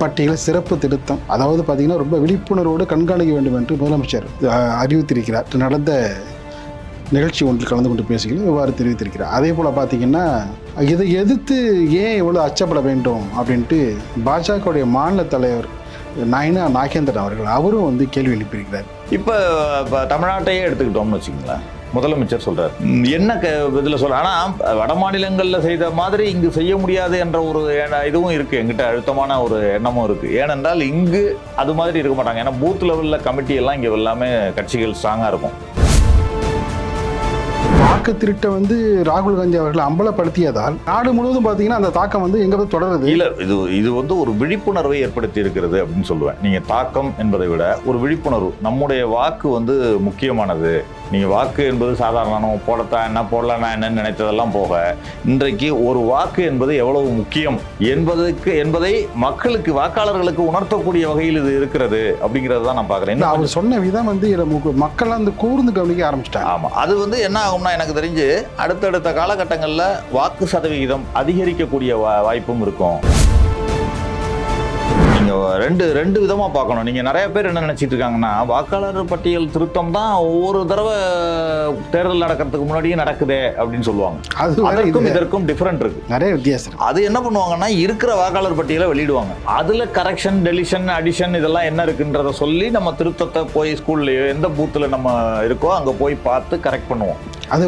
பட்டியல சிறப்பு திருத்தம் அதாவது பார்த்தீங்கன்னா ரொம்ப விழிப்புணர்வோடு கண்காணிக்க வேண்டும் என்று முதலமைச்சர் அறிவித்திருக்கிறார் நடந்த நிகழ்ச்சி ஒன்றில் கலந்து கொண்டு பேசுகிறேன் இவ்வாறு தெரிவித்திருக்கிறார். அதே போல் பார்த்தீங்கன்னா இதை எதிர்த்து ஏன் இவ்வளோ அச்சப்பட வேண்டும் அப்படின்ட்டு பாஜகவுடைய மாநில தலைவர் நயனா நாகேந்திரன் அவர்கள் அவரும் வந்து கேள்வி எழுப்பியிருக்கிறார். இப்போ தமிழ்நாட்டையே எடுத்துக்கிட்டோம்னு வச்சுக்கோங்களேன். முதலமைச்சர் சொல்றார். என்ன க இதில் சொல்ற ஆனால் வட மாநிலங்களில் செய்த மாதிரி இங்கு செய்ய முடியாது என்ற ஒரு எண்ண- இதுவும் இருக்கு. எங்கிட்ட அழுத்தமான ஒரு எண்ணமும் இருக்கு. ஏனென்றால் இங்கு அது மாதிரி இருக்க மாட்டாங்க. ஏன்னா பூத் லெவலில் கமிட்டி எல்லாம் இங்கே எல்லாமே கட்சிகள் ஸ்ட்ராங்காக இருக்கும். வாக்கு திருட்டை வந்து ராகுல் காந்தி அவர்கள் அம்பலப்படுத்தியதால் நாடு முழுவதும் பார்த்தீங்கன்னா அந்த தாக்கம் வந்து எங்கே தொடருது? இல்ல இது இது வந்து ஒரு விழிப்புணர்வை ஏற்படுத்தி இருக்கிறது அப்படின்னு சொல்லுவேன். நீங்க தாக்கம் என்பதை விட ஒரு விழிப்புணர்வு. நம்முடைய வாக்கு வந்து முக்கியமானது. நீங்க வாக்கு என்பது சாதாரண நம்ம போடத்தான் என்ன போடலன்னா என்னன்னு நினைத்ததெல்லாம் போக இன்றைக்கு ஒரு வாக்கு என்பது எவ்வளவு முக்கியம் என்பதற்கு என்பதை மக்களுக்கு வாக்காளர்களுக்கு உணர்த்தக்கூடிய வகையில் இது இருக்கிறது அப்படிங்கிறது தான் நான் பார்க்குறேன். அவர் சொன்ன விதம் வந்து மக்கள் வந்து கூர்ந்து கவனிக்க ஆரம்பிச்சிட்டாங்க. ஆமாம் அது வந்து என்ன ஆகும்னா எனக்கு தெரிஞ்சு அடுத்தடுத்த காலகட்டங்களில் வாக்கு சதவிகிதம் அதிகரிக்கக்கூடிய வாய்ப்பும் இருக்கும். நீங்கள் ரெண்டு ரெண்டு விதமாக பார்க்கணும். நீங்கள் நிறைய பேர் என்ன நினச்சிட்டு இருக்காங்கன்னா வாக்காளர் பட்டியல் திருத்தம் தான் ஒவ்வொரு தடவை தேர்தல் நடக்கிறதுக்கு முன்னாடியே நடக்குதே அப்படின்னு சொல்லுவாங்க. அது அதற்கும். இதற்கும் டிஃப்ரெண்ட் இருக்கு. நிறைய வித்தியாசம். அது என்ன பண்ணுவாங்கன்னா இருக்கிற வாக்காளர் பட்டியலை வெளியிடுவாங்க. அதுல கரெக்ஷன் டெலிஷன் அடிஷன் இதெல்லாம் என்ன இருக்குன்றத சொல்லி நம்ம திருத்தத்தை போய் ஸ்கூல்லையோ எந்த பூத்துல நம்ம இருக்கோ அங்க போய் பார்த்து கரெக்ட் பண்ணுவோம். அது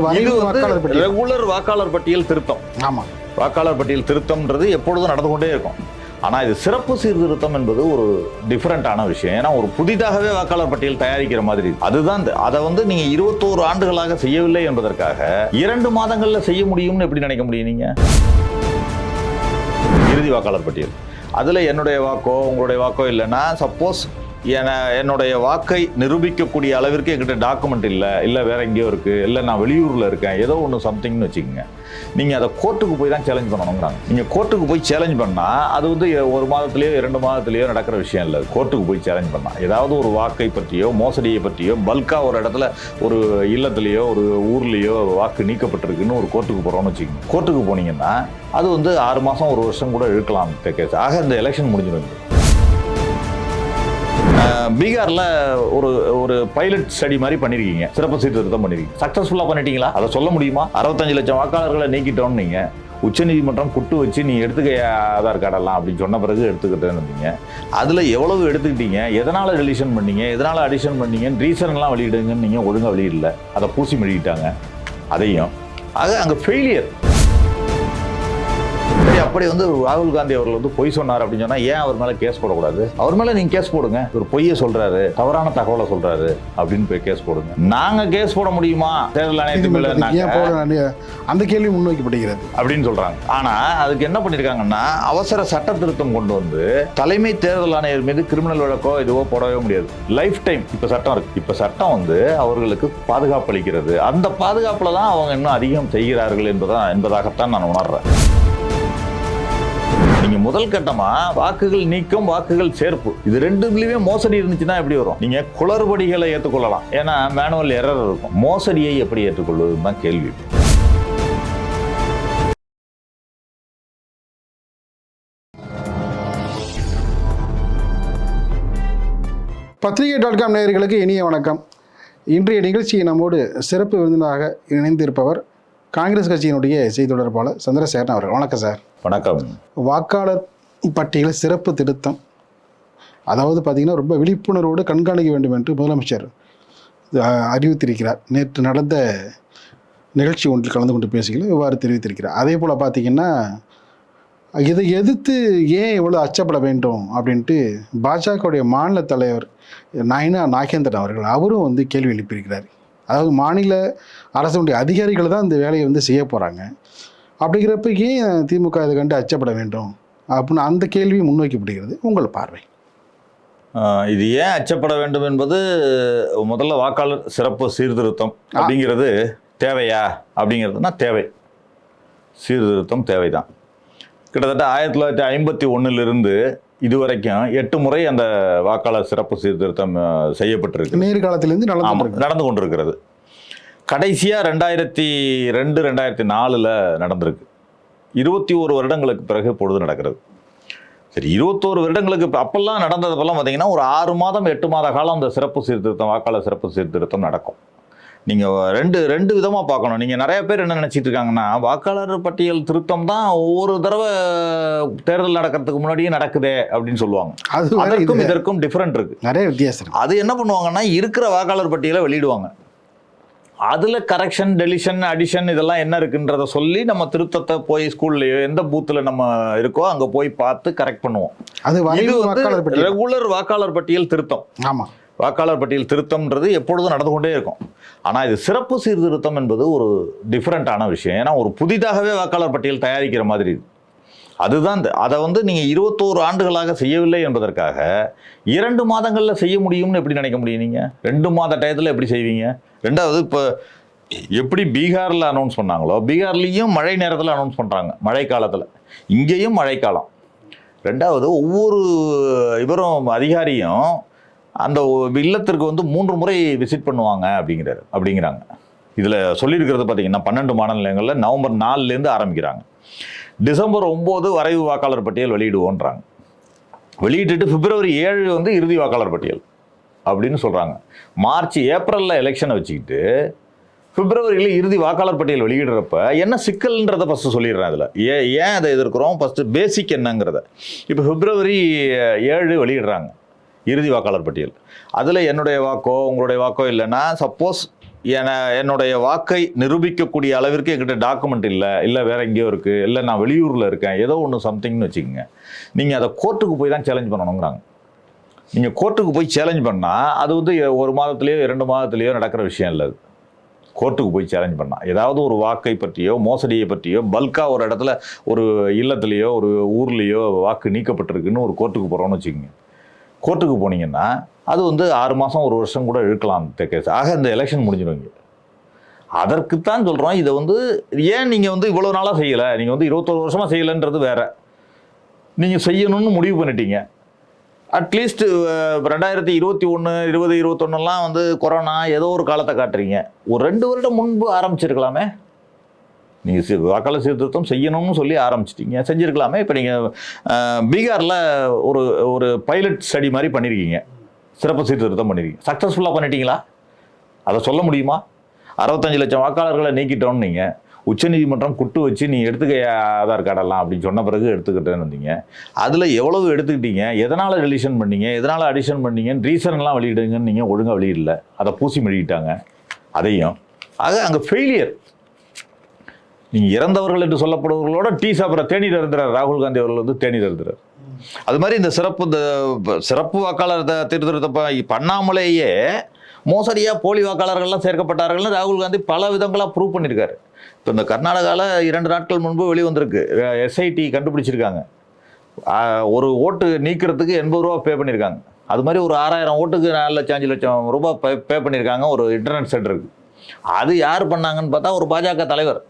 ரெகுலர் வாக்காளர் பட்டியல் திருத்தம். ஆமா. வாக்காளர் பட்டியல் திருத்தம்ன்றது எப்பொழுதும் நடந்து கொண்டே இருக்கும். ஆனால் இது சிறப்பு சீர்திருத்தம் என்பது ஒரு டிஃப்ரெண்ட்டான விஷயம். ஏன்னா ஒரு புதிதாகவே வாக்காளர் பட்டியல் தயாரிக்கிற மாதிரி அதுதான் இந்த- அதை வந்து நீங்கள் இருபத்தோரு ஆண்டுகளாக செய்யவில்லை என்பதற்காக இரண்டு மாதங்களில் செய்ய முடியும்னு எப்படி நினைக்க முடியும் நீங்கள் இறுதி வாக்காளர் பட்டியல். அதில் என்னுடைய வாக்கோ உங்களுடைய வாக்கோ இல்லைன்னா சப்போஸ் என என்னுடைய வாக்கை நிரூபிக்கக்கூடிய அளவிற்கு என்கிட்ட டாக்குமெண்ட் இல்லை. இல்லை வேற எங்கேயோ இருக்குது இல்லை நான் வெளியூரில் இருக்கேன். ஏதோ ஒன்று சம்திங்னு வச்சுக்கோங்க. நீங்கள் அதை கோர்ட்டுக்கு போய் தான் சேலஞ்ச் பண்ணணுங்கிறாங்க. நீங்கள் கோர்ட்டுக்கு போய் சேலஞ்ச் பண்ணால் அது வந்து ஒரு மாதத்துலேயோ இரண்டு மாதத்துலேயோ நடக்கிற விஷயம் இல்லை. கோர்ட்டுக்கு போய் சேலஞ்ச் பண்ணால் ஏதாவது ஒரு வாக்கை பற்றியோ மோசடியை பற்றியோ பல்காக ஒரு இடத்துல ஒரு இல்லத்துலேயோ ஒரு ஊர்லேயோ வாக்கு நீக்கப்பட்டிருக்குன்னு ஒரு கோர்ட்டுக்கு போகிறோம்னு வச்சுக்கோங்க. கோர்ட்டுக்கு போனீங்கன்னா அது வந்து ஆறு மாதம் ஒரு வருஷம் கூட இழுக்கலாம் கேஸ் ஆக இந்த எலெக்ஷன் முடிஞ்சிடும். பீகார்ல ஒரு ஒரு பைலட் ஸ்டடி மாதிரி பண்ணிருக்கீங்க. சிறப்பு சீர்திருத்தம் பண்ணிருக்கீங்க. சக்சஸ்ஃபுல்லா பண்ணிட்டீங்களா? அதை சொல்ல முடியுமா? அறுபத்தஞ்சு லட்சம் வாக்காளர்களை நீக்கிட்டோம் நீங்க. உச்சநீதிமன்றம் குட்டு வச்சு நீ எடுத்துக்க ஆதார் கார்டெல்லாம் அப்படின்னு சொன்ன பிறகு எடுத்துக்கிட்டேன்னு இருந்தீங்க. அதில் எவ்வளவு எடுத்துக்கிட்டீங்க? எதனால் ரிலீஷன் பண்ணீங்க? எதனால் அடிஷன் பண்ணீங்கன்னு ரீசன்லாம் வெளியிடுங்கன்னு நீங்கள் ஒழுங்காக வெளியிடல. அதை பூசி மெழுகிட்டாங்க. அதையும். ஆக அங்கே ஃபெயிலியர் அப்படி வந்து ராகுல் காந்தி அவர்கள் வந்து பொய் சொன்னார் அப்படின்னு சொன்னா ஏன் அவர் மேல கேஸ் போடக்கூடாது? அவர் மேல நீங்க கேஸ் போடுங்க. ஒரு பொய்யை சொல்றாரு. தவறான தகவலை சொல்றாரு அப்படின்னு போய் கேஸ் போடுங்க. நாங்க கேஸ் போட முடியுமா? தேர்தல் ஆணையத்து மேல நீதிமன்றத்துக்கு ஏன் நாங்க போட வேண்டிய- அந்த கேள்வி முன்வைக்கப்படுகிறது. அப்படின்னு சொல்றாங்க. ஆனா அதுக்கு என்ன பண்ணிருக்காங்கன்னா அவசர சட்ட திருத்தம் கொண்டு வந்து தலைமை தேர்தல் ஆணையர் மீது கிரிமினல் வழக்கோ இதுவோ போடவே முடியாது. லைஃப் டைம் இப்ப சட்டம் இருக்கு. இப்ப சட்டம் வந்து அவர்களுக்கு பாதுகாப்பு அளிக்கிறது. அந்த பாதுகாப்புல தான் அவங்க இன்னும் அதிகம் செய்கிறார்கள் என்பதா என்பதாகத்தான் நான் உணர்றேன். நீங்க முதல் கட்டமா வாக்குகள் நீக்கம் வாக்குகள் சேர்ப்பு. இது ரெண்டுலயுமே மோசடி இருந்துச்சுன்னா எப்படி வரும்? நீங்க குளறுபடிகளை ஏற்றுக்கொள்ளலாம். ஏன்னா மேனுவல் எரர் இருக்கும். மோசடியை எப்படி ஏற்றுக்கொள்வதுன்னு தான் கேள்வி. பத்திரிகை டாட் காம் நேயர்களுக்கு இனிய வணக்கம். இன்றைய நிகழ்ச்சியை நம்மோடு சிறப்பு விருந்தினராக இணைந்திருப்பவர் காங்கிரஸ் கட்சியினுடைய செய்தி தொடர்பாளர் சந்திரசேகரன் அவர்கள். வணக்கம் சார். வணக்கம். வாக்காளர் பட்டியல சிறப்பு திருத்தம். அதாவது பார்த்தீங்கன்னா ரொம்ப விழிப்புணர்வோடு கண்காணிக்க வேண்டும் என்று முதலமைச்சர் அறிவித்திருக்கிறார். நேற்று நடந்த நிகழ்ச்சி ஒன்றில் கலந்து கொண்டு பேசுகையில் இவ்வாறு தெரிவித்திருக்கிறார். அதே போல் பார்த்தீங்கன்னா இதை எதிர்த்து ஏன் இவ்வளோ அச்சப்பட வேண்டும் அப்படின்ட்டு பாஜகவுடைய மாநில தலைவர் நயனா நாகேந்திரன் அவர்கள் அவரும் வந்து கேள்வி எழுப்பியிருக்கிறார். அதாவது மாநில அரசுடைய அதிகாரிகள் தான் இந்த வேலையை வந்து செய்ய போகிறாங்க அப்படிங்கிறப்ப ஏன் திமுக இதை கண்டு அச்சப்பட வேண்டும். அப்படின்னு அந்த கேள்வி முன்வைக்கப்படுகிறது. உங்கள் பார்வை. இது ஏன் அச்சப்பட வேண்டும் என்பது முதல்ல வாக்காளர் சிறப்பு சீர்திருத்தம் அப்படிங்கிறது தேவையா? அப்படிங்கிறதுனா தேவை. சீர்திருத்தம் தேவைதான். கிட்டத்தட்ட ஆயிரத்தி தொள்ளாயிரத்தி ஐம்பத்தி ஒன்றிலிருந்து இதுவரைக்கும் எட்டு முறை அந்த வாக்காளர் சிறப்பு சீர்திருத்தம் செய்யப்பட்டிருக்கு. நேர்காலத்திலேருந்து நடந்து. நடந்து கொண்டிருக்கிறது. கடைசியாக ரெண்டாயிரத்தி ரெண்டு ரெண்டாயிரத்தி நாலில் நடந்திருக்கு. இருபத்தி ஒரு வருடங்களுக்கு பிறகு பொழுது நடக்கிறது. சரி இருபத்தோரு வருடங்களுக்கு அப்பெல்லாம் நடந்ததெல்லாம் பார்த்தீங்கன்னா ஒரு ஆறு மாதம் எட்டு மாத காலம் அந்த சிறப்பு சீர்திருத்தம் வாக்காளர் சிறப்பு சீர்திருத்தம் நடக்கும். நீங்கள் ரெண்டு ரெண்டு விதமாக பார்க்கணும். நீங்கள் நிறைய பேர் என்ன நினச்சிட்டு இருக்காங்கன்னா வாக்காளர் பட்டியல் திருத்தம் தான் ஒவ்வொரு தடவை தேர்தல் நடக்கிறதுக்கு முன்னாடியே நடக்குதே அப்படின்னு சொல்லுவாங்க. அது அதற்கும். இதற்கும் டிஃப்ரெண்ட் இருக்கு. நிறைய வித்தியாசம் அது என்ன பண்ணுவாங்கன்னா இருக்கிற வாக்காளர் பட்டியலை வெளியிடுவாங்க. அதில் கரெக்ஷன் டெலிஷன் அடிஷன் இதெல்லாம் என்ன இருக்குன்றத சொல்லி நம்ம திருத்தத்தை போய் ஸ்கூல்லையோ எந்த பூத்தில் நம்ம இருக்கோ அங்கே போய் பார்த்து கரெக்ட் பண்ணுவோம். அது ரெகுலர் வாக்காளர் பட்டியல். திருத்தம். ஆமா. வாக்காளர் பட்டியல் திருத்தம்ன்றது எப்பொழுதும் நடந்து கொண்டே இருக்கும். ஆனால் இது சிறப்பு சீர்திருத்தம் என்பது ஒரு டிஃப்ரெண்ட்டான விஷயம். ஏன்னா ஒரு புதிதாகவே வாக்காளர் பட்டியல் தயாரிக்கிற மாதிரி இது. அதுதான் இந்த- அதை வந்து நீங்கள் இருபத்தோரு ஆண்டுகளாக செய்யவில்லை என்பதற்காக இரண்டு மாதங்களில் செய்ய முடியும்னு எப்படி நினைக்க முடியும் நீங்கள் ரெண்டு மாத டயத்தில் எப்படி செய்வீங்க? ரெண்டாவது இப்போ எப்படி பீகாரில் அனௌன்ஸ் பண்ணாங்களோ பீகார்லேயும் மழை நேரத்தில் அனௌன்ஸ் பண்ணுறாங்க மழை காலத்தில். இங்கேயும் மழைக்காலம் ரெண்டாவது ஒவ்வொரு இவரும் அதிகாரியும் அந்த இல்லத்திற்கு வந்து மூன்று முறை விசிட் பண்ணுவாங்க அப்படிங்கிறாரு அப்படிங்கிறாங்க. இதில் சொல்லியிருக்கிறது பார்த்தீங்கன்னா பன்னெண்டு மாநிலங்களில் நிலையங்களில் நவம்பர் நாலுலேருந்து ஆரம்பிக்கிறாங்க. டிசம்பர் ஒம்பது வரைவு வாக்காளர் பட்டியல் வெளியிடுவோன்றாங்க. வெளியிட்டுட்டு பிப்ரவரி ஏழு வந்து இறுதி வாக்காளர் பட்டியல் அப்படின்னு சொல்கிறாங்க மார்ச் ஏப்ரலில் எலெக்ஷனை வச்சுக்கிட்டு பிப்ரவரியில் இறுதி வாக்காளர் பட்டியல் வெளியிடுறப்ப என்ன சிக்கல்ன்றதை ஃபஸ்ட்டு சொல்லிடுறேன் அதில். ஏ ஏன் அதை எதிர்க்கிறோம்? ஃபஸ்ட்டு பேசிக் என்னங்கிறத. இப்போ பிப்ரவரி ஏழு வெளியிடுறாங்க இறுதி வாக்காளர் பட்டியல். அதில் என்னுடைய வாக்கோ உங்களுடைய வாக்கோ இல்லைன்னா சப்போஸ் என என்னுடைய வாக்கை நிரூபிக்கக்கூடிய அளவிற்கு என்கிட்ட டாக்குமெண்ட் இல்லை. இல்லை வேற எங்கேயோ இருக்குது இல்லை நான் வெளியூரில் இருக்கேன். ஏதோ ஒன்று சம்திங்னு வச்சுக்கோங்க. நீங்கள் அதை கோர்ட்டுக்கு போய் தான் சேலஞ்ச் பண்ணணுங்கிறாங்க. நீங்கள் கோர்ட்டுக்கு போய் சேலஞ்ச் பண்ணால் அது வந்து ஒரு மாதத்துலேயோ இரண்டு மாதத்துலேயோ நடக்கிற விஷயம் இல்லை அது. கோர்ட்டுக்கு போய் சேலஞ்ச் பண்ணால் ஏதாவது ஒரு வாக்கை பற்றியோ மோசடியை பற்றியோ பல்காக ஒரு இடத்துல ஒரு இல்லத்துலேயோ ஒரு ஊர்லேயோ வாக்கு நீக்கப்பட்டிருக்குன்னு ஒரு கோர்ட்டுக்கு போகிறோன்னு வச்சுக்கோங்க. கோர்ட்டுக்கு போனீங்கன்னா அது வந்து ஆறு மாதம் ஒரு வருஷம் கூட இழுக்கலாம் அந்த கேஸ் ஆக இந்த எலெக்ஷன் முடிஞ்சிடுவீங்க அதற்குத்தான் சொல்கிறோம் இதை வந்து ஏன் நீங்கள் வந்து இவ்வளோ நாளாக செய்யலை? நீங்கள் வந்து இருபத்தொரு வருஷமாக செய்யலைன்றது வேறு. நீங்கள் செய்யணும்னு முடிவு பண்ணிட்டீங்க. அட்லீஸ்ட் ரெண்டாயிரத்தி இருபத்தி ஒன்று இருபது இருபத்தொன்னுலாம் வந்து கொரோனா ஏதோ ஒரு காலத்தை காட்டுறீங்க. ஒரு ரெண்டு வருடம் முன்பு ஆரம்பிச்சிருக்கலாமே. நீங்கள் வாக்காளர் சீர்திருத்தம் செய்யணும்னு சொல்லி ஆரம்பிச்சிட்டிங்க. செஞ்சுருக்கலாமே. இப்போ நீங்கள் பீகாரில் ஒரு ஒரு பைலட் ஸ்டடி மாதிரி பண்ணியிருக்கீங்க சிறப்பு சீர்திருத்தம் பண்ணியிருக்கீங்க சக்ஸஸ்ஃபுல்லாக பண்ணிட்டீங்களா? அதை சொல்ல முடியுமா? அறுபத்தஞ்சு லட்சம் வாக்காளர்களை நீக்கிட்டோம்னு நீங்கள் உச்சநீதிமன்றம் குட்டு வச்சு நீ எடுத்துக்க ஆதார் கார்டெல்லாம் அப்படின்னு சொன்ன பிறகு எடுத்துக்கிட்டேன்னு வந்தீங்க. அதில் எவ்வளவு எடுத்துக்கிட்டீங்க? எதனால் டெலிஷன் பண்ணீங்க? எதனால் அடிஷன் பண்ணீங்கன்னு ரீசன்லாம் வெளியிடுங்கன்னு நீங்கள் ஒழுங்காக வெளியிடல. அதை பூசி மெழுகிட்டாங்க. அதையும். ஆக அங்கே ஃபெயிலியர் நீங்கள் இறந்தவர்கள் என்று சொல்லப்படுவர்களோட டீ சாப்பிட்ற தேநீர் இருந்துறார் ராகுல் காந்தி அவர்கள் வந்து தேநீர் இருந்துறார் அது மாதிரி இந்த சிறப்பு இந்த சிறப்பு வாக்காளர் த- திருத்தத்தை ப- பண்ணாமலேயே மோசடியாக போலி வாக்காளர்கள்லாம் சேர்க்கப்பட்டார்கள்னு ராகுல் காந்தி பல விதங்களாக ப்ரூவ் பண்ணியிருக்காரு இப்போ இந்த கர்நாடகாவில் இரண்டு நாட்கள் முன்பு வெளிவந்திருக்கு. எஸ்ஐடி கண்டுபிடிச்சிருக்காங்க. ஒரு ஓட்டு நீக்கிறதுக்கு எண்பது ரூபா பே பண்ணியிருக்காங்க அது மாதிரி ஒரு ஆறாயிரம் ஓட்டுக்கு நாலு லட்சம் அஞ்சு லட்சம் ரூபாய் பே பே பண்ணியிருக்காங்க ஒரு இன்டர்நெட் சென்டருக்கு அது யார் பண்ணாங்கன்னு பார்த்தா ஒரு பாஜக தலைவர்.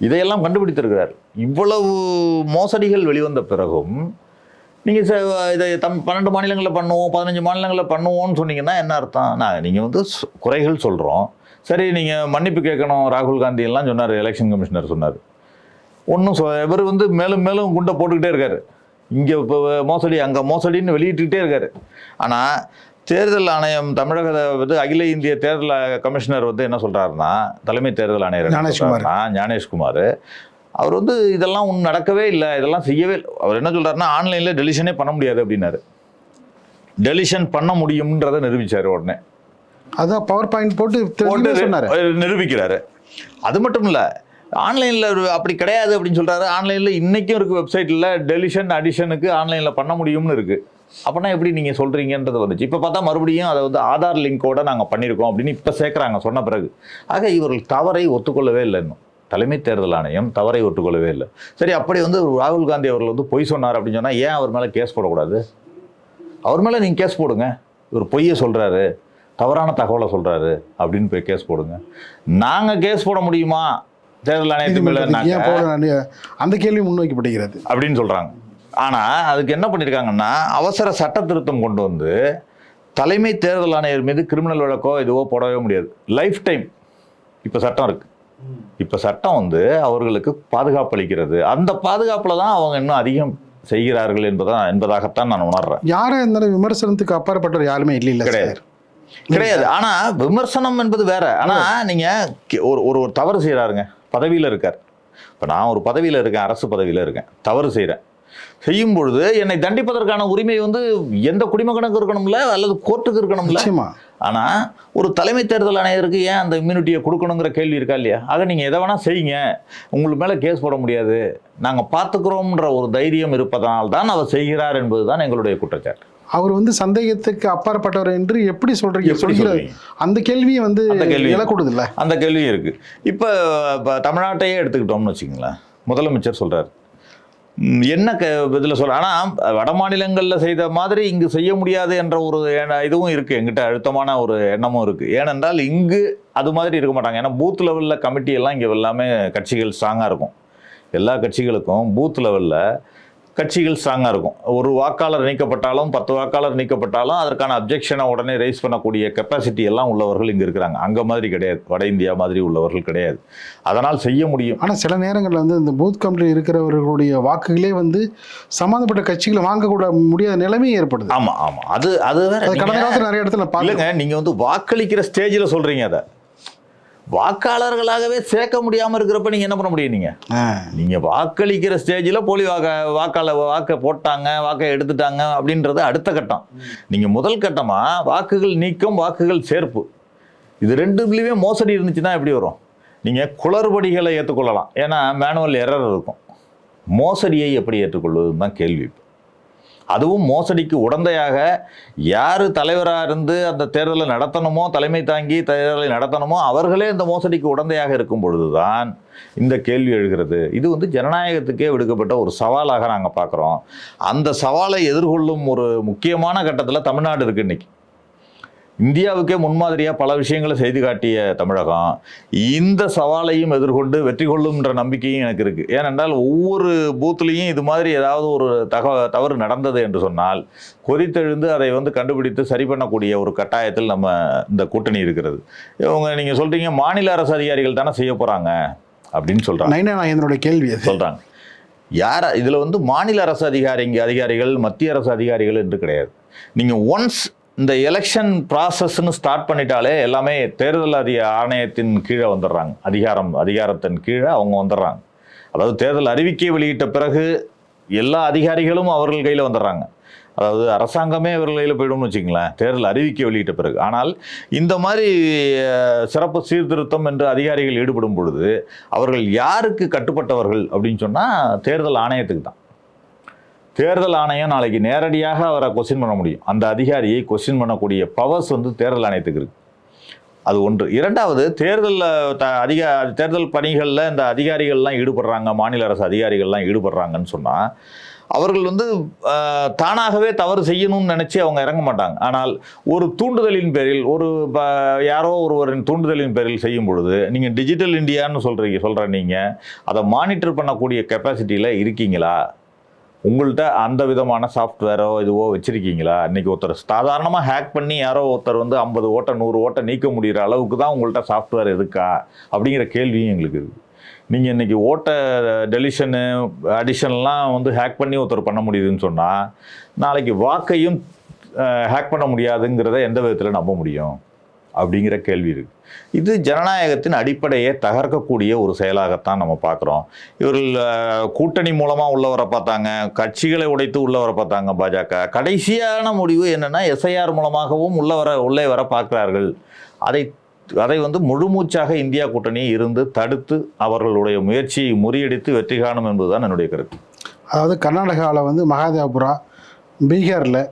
இதையெல்லாம் கண்டுபிடித்திருக்கிறார். இவ்வளவு மோசடிகள் வெளிவந்த பிறகும் நீங்கள் இதை தம் பன்னெண்டு மாநிலங்களில் பண்ணுவோம் பதினஞ்சு மாநிலங்களில் பண்ணுவோம்னு சொன்னீங்கன்னா என்ன அர்த்தம்? நான் நீங்கள் வந்து சு- குறைகள் சொல்கிறோம் சரி நீங்கள் மன்னிப்பு கேட்கணும் ராகுல் காந்தி எல்லாம் சொன்னார் எலெக்ஷன் கமிஷனர் சொன்னார். ஒன்றும் சொ இவர் வந்து மேலும் மேலும் குண்டை போட்டுக்கிட்டே இருக்காரு. இங்கே இப்போ மோசடி அங்கே மோசடின்னு வெளியிட்டுக்கிட்டே இருக்காரு. ஆனால் தேர்தல் ஆணையம் தமிழக வந்து அகில இந்திய தேர்தல் கமிஷனர் வந்து என்ன சொல்கிறாருன்னா தலைமை தேர்தல் ஆணையர் ஞானேஷ்குமார். அவர் வந்து இதெல்லாம் ஒன்றும் நடக்கவே இல்லை இதெல்லாம் செய்யவே இல்லை. அவர் என்ன சொல்றாருன்னா ஆன்லைனில் டெலிஷனே பண்ண முடியாது அப்படின்னாரு. டெலிஷன் பண்ண முடியும்ன்றதை நிரூபிச்சார் உடனே. அதான் பவர் பாயிண்ட் போட்டு போட்டு நிரூபிக்கிறாரு. அது மட்டும் இல்ல ஆன்லைன்ல அப்படி கிடையாது அப்படின்னு சொல்றாரு. ஆன்லைன்ல இன்னைக்கும் இருக்கு வெப்சைட்ல டெலிஷன் அடிஷனுக்கு ஆன்லைன்ல பண்ண முடியும்னு இருக்கு. அப்பனா எப்படி நீங்க சொல்றீங்கன்றது வந்துச்சு. இப்ப பார்த்தா மறுபடியும் அதை வந்து ஆதார் லிங்கோட நாங்க பண்ணியிருக்கோம் அப்படின்னு இப்ப சேர்க்கறாங்க சொன்ன பிறகு. ஆக இவர்கள் தவறை ஒத்துக்கொள்ளவே இல்லை இன்னும் தலைமை தேர்தல் ஆணையம் தவறை ஒத்துக்கொள்ளவே இல்லை. சரி அப்படி வந்து ராகுல் காந்தி அவர்கள் வந்து பொய் சொன்னார் அப்படின்னு சொன்னா ஏன் அவர் மேல கேஸ் போடக்கூடாது? அவர் மேல நீங்க கேஸ் போடுங்க. இவர் பொய்யை சொல்றாரு. தவறான தகவலை சொல்றாரு அப்படின்னு போய் கேஸ் போடுங்க. நாங்க கேஸ் போட முடியுமா? தேர்தல் ஆணையத்து மேல நீதிமன்றத்துக்கு ஏன் போட அந்த கேள்வி முன்வைக்கப்படுகிறது. அப்படின்னு சொல்றாங்க. ஆனா அதுக்கு என்ன பண்ணிருக்காங்கன்னா அவசர சட்ட திருத்தம் கொண்டு வந்து தலைமை தேர்தல் ஆணையர் மீது கிரிமினல் வழக்கோ இதுவோ போடவே முடியாது. லைஃப் டைம் இப்ப சட்டம் இருக்கு. இப்ப சட்டம் வந்து அவர்களுக்கு பாதுகாப்பு அளிக்கிறது அந்த பாதுகாப்புல தான் அவங்க இன்னும் அதிகம் செய்கிறார்கள் என்பதான் என்பதாகத்தான் நான் உணர்றேன். யாரா இருந்தாலும் விமர்சனத்துக்கு அப்பாற்பட்டவர் யாருமே இல்லை இல்லை கிடையாது. கிடையாது. ஆனா விமர்சனம் என்பது வேற. ஆனா நீங்க கி- ஒரு ஒரு ஒரு தவறு செய்யறாருங்க பதவியில இருக்கார். இப்ப நான் ஒரு பதவியில இருக்கேன் அரசு பதவியில இருக்கேன். தவறு செய்றேன். செய்யும் பொழுது என்னை தண்டிப்பதற்கான உரிமை வந்து எந்த குடிமகனுக்கு இருக்கணும்ல அல்லது கோர்ட்டுக்கு இருக்கணும்ல? நிச்சயமா ஆனா ஒரு தலைமை தேர்தல் ஆணையருக்கு ஏன் அந்த இம்யூனிட்டியை கொடுக்கணுங்கிற கேள்வி இருக்கா இல்லையா? ஆக நீங்க எதை வேணா செய்யுங்க. உங்களுக்கு மேல கேஸ் போட முடியாது. நாங்க பாத்துக்கிறோம்ன்ற ஒரு தைரியம் இருப்பதனால் தான் அவர் செய்கிறார் என்பதுதான் எங்களுடைய குற்றச்சாட்டு. அவர் வந்து சந்தேகத்துக்கு அப்பாற்பட்டவர் என்று எப்படி சொல்றீங்க? எப்படி சொல்கிற சொல்றீங்க? அந்த கேள்வியை வந்து அந்த கேள்வி. எழக்கூடாது இல்ல அந்த கேள்வியும் இருக்கு. இப்போ இப்போ தமிழ்நாட்டையே எடுத்துக்கிட்டோம்னு வச்சுங்களேன் முதலமைச்சர் சொல்றாரு. என்ன க இதில் சொல்ல ஆனால் வட மாநிலங்களில் செய்த மாதிரி இங்கு செய்ய முடியாது என்ற ஒரு இதுவும் இருக்குது எங்கிட்ட அழுத்தமான ஒரு எண்ணமும் இருக்குது ஏனென்றால் இங்கு அது மாதிரி இருக்க மாட்டாங்க. ஏன்னா பூத் லெவலில் கமிட்டி எல்லாம் இங்கே எல்லாமே கட்சிகள் ஸ்ட்ராங்காக இருக்கும். எல்லா கட்சிகளுக்கும் பூத் லெவலில் கட்சிகள் ஸ்ட்ராங்காக இருக்கும். ஒரு வாக்காளர் நீக்கப்பட்டாலும் பத்து வாக்காளர் நீக்கப்பட்டாலும் அதற்கான அப்ஜெக்ஷனை உடனே ரைஸ் பண்ணக்கூடிய கெப்பாசிட்டி எல்லாம் உள்ளவர்கள் இங்கே இருக்கிறாங்க. அங்கே மாதிரி கிடையாது. வட இந்தியா மாதிரி உள்ளவர்கள் கிடையாது. அதனால் செய்ய முடியும். ஆனா சில நேரங்கள்ல வந்து இந்த பூத் கமிட்டி இருக்கிறவர்களுடைய வாக்குகளே வந்து சம்மந்தப்பட்ட கட்சிகளை வாங்கக்கூட முடியாத நிலைமையும் ஏற்படுது. ஆமா ஆமா. அது அது வேற. கடந்த காலத்துல நிறைய இடத்துல இல்லைங்க நீங்க வந்து வாக்களிக்கிற ஸ்டேஜில் சொல்றீங்க அதை. வாக்காளர்களாகவே சேர்க்க முடியாம இருக்கிறப்ப நீங்க என்ன பண்ண முடியும் நீங்க? நீங்க வாக்களிக்கிற ஸ்டேஜில் போலி வாக்க வாக்காள வாக்கை போட்டாங்க வாக்கை எடுத்துட்டாங்க அப்படின்றது அடுத்த கட்டம். நீங்க முதல் கட்டமா வாக்குகள் நீக்கம் வாக்குகள் சேர்ப்பு. இது ரெண்டுலேயுமே மோசடி இருந்துச்சுன்னா எப்படி வரும்? நீங்க குளறுபடிகளை ஏற்றுக்கொள்ளலாம். ஏன்னா மேனுவல் எரர் இருக்கும். மோசடியை எப்படி ஏற்றுக்கொள்வதுன்னு தான் கேள்வி அதுவும் மோசடிக்கு உடந்தையாக யார் தலைவராக இருந்து அந்த தேர்தலை நடத்தணுமோ தலைமை தாங்கி தேர்தலை நடத்தணுமோ அவர்களே இந்த மோசடிக்கு உடந்தையாக இருக்கும் பொழுதுதான் இந்த கேள்வி எழுகிறது. இது வந்து ஜனநாயகத்துக்கே விடுக்கப்பட்ட ஒரு சவாலாக நாங்கள் பார்க்குறோம். அந்த சவாலை எதிர்கொள்ளும் ஒரு முக்கியமான கட்டத்தில் தமிழ்நாடு இருக்குது இன்றைக்கி இந்தியாவுக்கே முன்மாதிரியாக பல விஷயங்களை செய்து காட்டிய தமிழகம் இந்த சவாலையும் எதிர்கொண்டு வெற்றி கொள்ளும்ன்ற நம்பிக்கையும் எனக்கு இருக்குது ஏனென்றால் ஒவ்வொரு பூத்துலேயும் இது மாதிரி ஏதாவது ஒரு தக தவறு நடந்தது என்று சொன்னால் கொதித்தெழுந்து அதை வந்து கண்டுபிடித்து சரி பண்ணக்கூடிய ஒரு கட்டாயத்தில் நம்ம இந்த கூட்டணி இருக்கிறது. இவங்க நீங்கள் சொல்கிறீங்க மாநில அரசு அதிகாரிகள் தானே செய்ய போகிறாங்க அப்படின்னு சொல்கிறாங்க நைனா நாயந்தனுடைய கேள்வி சொல்கிறாங்க யார் இதில் வந்து மாநில அரசு அதிகாரிங்க அதிகாரிகள் மத்திய அரசு அதிகாரிகள் என்று கிடையாது. நீங்கள் ஒன்ஸ் இந்த எலெக்ஷன் ப்ராசஸ்ன்னு ஸ்டார்ட் பண்ணிட்டாலே எல்லாமே தேர்தல் அதிக ஆணையத்தின் கீழே வந்துடுறாங்க. அதிகாரம் அதிகாரத்தின் கீழே அவங்க வந்துடுறாங்க. அதாவது தேர்தல் அறிவிக்கை வெளியிட்ட பிறகு எல்லா அதிகாரிகளும் அவர்கள் கையில் வந்துடுறாங்க. அதாவது அரசாங்கமே அவர்கள் கையில் போயிடும்னு வச்சுங்களேன் தேர்தல் அறிவிக்கை வெளியிட்ட பிறகு. ஆனால் இந்த மாதிரி சிறப்பு சீர்திருத்தம் என்று அதிகாரிகள் ஈடுபடும் பொழுது அவர்கள் யாருக்கு கட்டுப்பட்டவர்கள் அப்படின்னு சொன்னால் தேர்தல் ஆணையத்துக்கு தான். தேர்தல் ஆணையம் நாளைக்கு நேரடியாக அவரை கொஸ்டின் பண்ண முடியும். அந்த அதிகாரியை கொஸ்டின் பண்ணக்கூடிய பவர்ஸ் வந்து தேர்தல் ஆணையத்துக்கு இருக்கு. அது ஒன்று. இரண்டாவது தேர்தலில் த அதிக தேர்தல் பணிகளில் இந்த அதிகாரிகள்லாம் ஈடுபடுறாங்க மாநில அரசு அதிகாரிகள்லாம் ஈடுபடுறாங்கன்னு சொன்னால் அவர்கள் வந்து தானாகவே தவறு செய்யணும்னு நினச்சி அவங்க இறங்க மாட்டாங்க. ஆனால் ஒரு தூண்டுதலின் பேரில் ஒரு ப- யாரோ ஒருவரின் தூண்டுதலின் பேரில் செய்யும் பொழுது நீங்கள் டிஜிட்டல் இந்தியான்னு சொல்கிறீங்க சொல்கிற நீங்கள் அதை மானிட்டர் பண்ணக்கூடிய கெப்பாசிட்டியில் இருக்கீங்களா? உங்கள்கிட்ட அந்த விதமான சாஃப்ட்வேரோ இதுவோ வச்சுருக்கீங்களா? இன்றைக்கி ஒருத்தர் சாதாரணமாக ஹேக் பண்ணி யாரோ ஒருத்தர் வந்து ஐம்பது ஓட்டை நூறு ஓட்டை நீக்க முடிகிற அளவுக்கு தான் உங்கள்கிட்ட சாஃப்ட்வேர் இருக்கா? அப்படிங்கிற கேள்வியும் எங்களுக்கு இருக்குது நீங்கள் இன்றைக்கி ஓட்ட டெலிஷனு அடிஷன்லாம் வந்து ஹேக் பண்ணி ஒருத்தர் பண்ண முடியுதுன்னு சொன்னால் நாளைக்கு வாக்கையும் ஹேக் பண்ண முடியாதுங்கிறத எந்த விதத்தில் நம்ப முடியும்? அப்படிங்கிற கேள்வி இருக்குது இது ஜனநாயகத்தின் அடிப்படையை தகர்க்கக்கூடிய ஒரு செயலாகத்தான் நம்ம பார்க்குறோம். இவர்கள் கூட்டணி மூலமாக உள்ளவரை பார்த்தாங்க கட்சிகளை உடைத்து உள்ளவரை பார்த்தாங்க பாஜக. கடைசியான முடிவு என்னென்னா எஸ்ஐஆர் மூலமாகவும் உள்ளவர உள்ளே வர பார்க்குறார்கள். அதை அதை வந்து முழுமூச்சாக இந்தியா கூட்டணி இருந்து தடுத்து அவர்களுடைய முயற்சியை முறியடித்து வெற்றி காணும் என்பதுதான் என்னுடைய கருத்து. அதாவது கர்நாடகாவில் வந்து மகாதேவபுரா பீகாரில்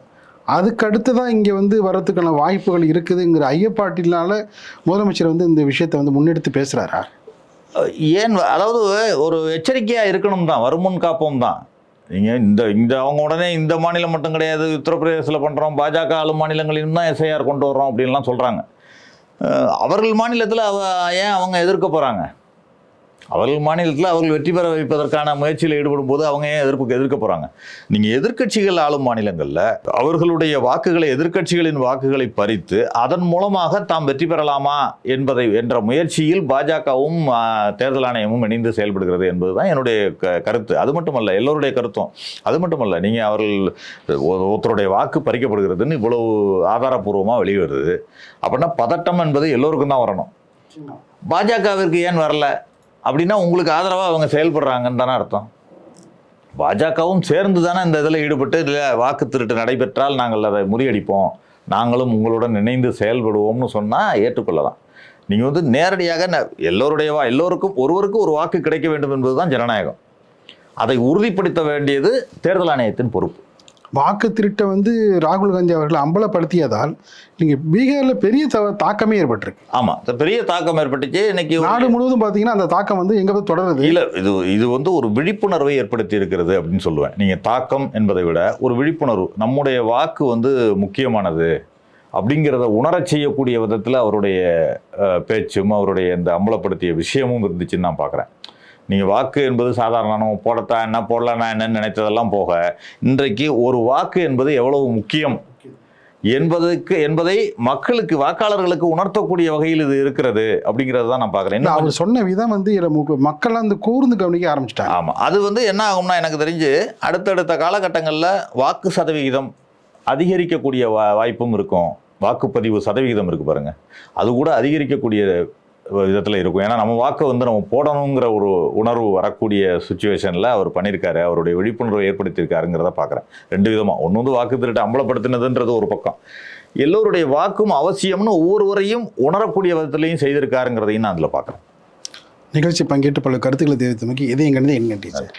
அதுக்கடுத்து தான் இங்கே வந்து வர்றதுக்கான வாய்ப்புகள் இருக்குதுங்கிற ஐயப்பாட்டினால முதலமைச்சர் வந்து இந்த விஷயத்தை வந்து முன்னெடுத்து பேசுகிறாரா ஏன் அதாவது ஒரு எச்சரிக்கையாக இருக்கணும் தான் வருமுன் காப்போம் தான் நீங்கள் இந்த இந்த அவங்க உடனே இந்த மாநிலம் மட்டும் கிடையாது உத்தரப்பிரதேசத்தில் பண்ணுறோம் பாஜக ஆளு மாநிலங்களிலும் தான் எஸ்ஐஆர் கொண்டு வர்றோம் அப்படின்லாம் சொல்கிறாங்க அவர்கள் மாநிலத்தில் அவ ஏன் அவங்க எதிர்க்க போகிறாங்க அவர்கள் மாநிலத்தில் அவர்கள் வெற்றி பெற வைப்பதற்கான முயற்சியில் ஈடுபடும் போது அவங்க ஏன் எதிர்ப்பு எதிர்க்க போறாங்க? நீங்க எதிர்க்கட்சிகள் ஆளும் மாநிலங்கள்ல அவர்களுடைய வாக்குகளை எதிர்க்கட்சிகளின் வாக்குகளை பறித்து அதன் மூலமாக தாம் வெற்றி பெறலாமா என்பதை என்ற முயற்சியில் பாஜகவும் தேர்தல் ஆணையமும் இணைந்து செயல்படுகிறது என்பதுதான் என்னுடைய க- கருத்து. அது மட்டுமல்ல எல்லோருடைய கருத்தும். அது மட்டுமல்ல நீங்க அவர்கள் ஒருத்தருடைய வாக்கு பறிக்கப்படுகிறதுன்னு இவ்வளவு ஆதாரபூர்வமா வெளியே வருது அப்படின்னா பதட்டம் என்பது எல்லோருக்கும் தான் வரணும். பாஜகவிற்கு ஏன் வரல? அப்படின்னா உங்களுக்கு ஆதரவாக அவங்க செயல்படுறாங்கன்னு தானே அர்த்தம். பாஜகவும் சேர்ந்து தானே இந்த இதில் ஈடுபட்டு இல்லை வாக்கு திருட்டு நடைபெற்றால் நாங்கள் அதை முறியடிப்போம். நாங்களும் உங்களுடன் இணைந்து செயல்படுவோம்னு சொன்னால் ஏற்றுக்கொள்ளலாம். நீங்கள் வந்து நேரடியாக எல்லோருடைய வா எல்லோருக்கும் ஒருவருக்கும் ஒரு வாக்கு கிடைக்க வேண்டும் என்பதுதான் ஜனநாயகம். அதை உறுதிப்படுத்த வேண்டியது தேர்தல் ஆணையத்தின் பொறுப்பு. வாக்கு திருட்டை வந்து ராகுல் காந்தி அவர்கள் அம்பலப்படுத்தியதால் நீங்க பீகார்ல பெரிய தாக்கமே ஏற்பட்டிருக்கு. ஆமாம் பெரிய தாக்கம் ஏற்பட்டுச்சு. இன்னைக்கு நாடு முழுவதும் பார்த்தீங்கன்னா அந்த தாக்கம் வந்து எங்க போய் தொடருது? இல்ல இது இது வந்து ஒரு விழிப்புணர்வை ஏற்படுத்தி இருக்கிறது அப்படின்னு சொல்லுவேன். நீங்க தாக்கம் என்பதை விட ஒரு விழிப்புணர்வு. நம்முடைய வாக்கு வந்து முக்கியமானது அப்படிங்கிறத உணரச் செய்யக்கூடிய விதத்தில் அவருடைய பேச்சும் அவருடைய இந்த அம்பலப்படுத்திய விஷயமும் இருந்துச்சுன்னு நான் பார்க்குறேன் நீங்கள் வாக்கு என்பது சாதாரண நம்ம போடத்தான் என்ன போடலன்னா என்னன்னு நினைத்ததெல்லாம் போக இன்றைக்கு ஒரு வாக்கு என்பது எவ்வளவு முக்கியம்? என்பதற்கு என்பதை மக்களுக்கு வாக்காளர்களுக்கு உணர்த்தக்கூடிய வகையில் இது இருக்கிறது அப்படிங்கிறது தான் நான் பார்க்குறேன். அவர் சொன்ன விதம் வந்து மக்கள் வந்து கூர்ந்து கவனிக்க ஆரம்பிச்சிட்டாங்க. ஆமாம் அது வந்து என்ன ஆகும்னா எனக்கு தெரிஞ்சு அடுத்தடுத்த காலகட்டங்களில் வாக்கு சதவிகிதம் அதிகரிக்கக்கூடிய வா வாய்ப்பும் இருக்கும். வாக்குப்பதிவு சதவிகிதம் இருக்கு பாருங்க. அது கூட அதிகரிக்கக்கூடிய விதத்தில் இருக்கும். ஏன்னா நம்ம வாக்கை வந்து நம்ம போடணுங்கிற ஒரு உணர்வு வரக்கூடிய சுச்சுவேஷனில் அவர் பண்ணியிருக்காரு அவருடைய விழிப்புணர்வை ஏற்படுத்தியிருக்காருங்கிறத பார்க்குறேன் ரெண்டு விதமாக ஒன்று வந்து வாக்கு திருட்டு அம்பலப்படுத்தினதுன்றது ஒரு பக்கம். எல்லோருடைய வாக்கும் அவசியம்னு ஒவ்வொருவரையும் உணரக்கூடிய விதத்திலையும் செய்திருக்காருங்கிறதையும் நான் அதில் பார்க்குறேன் நிகழ்ச்சி பங்கேற்று பல கருத்துக்களை தெரிவித்தமைக்கு இதையும் கணித என்ன டீச்சர்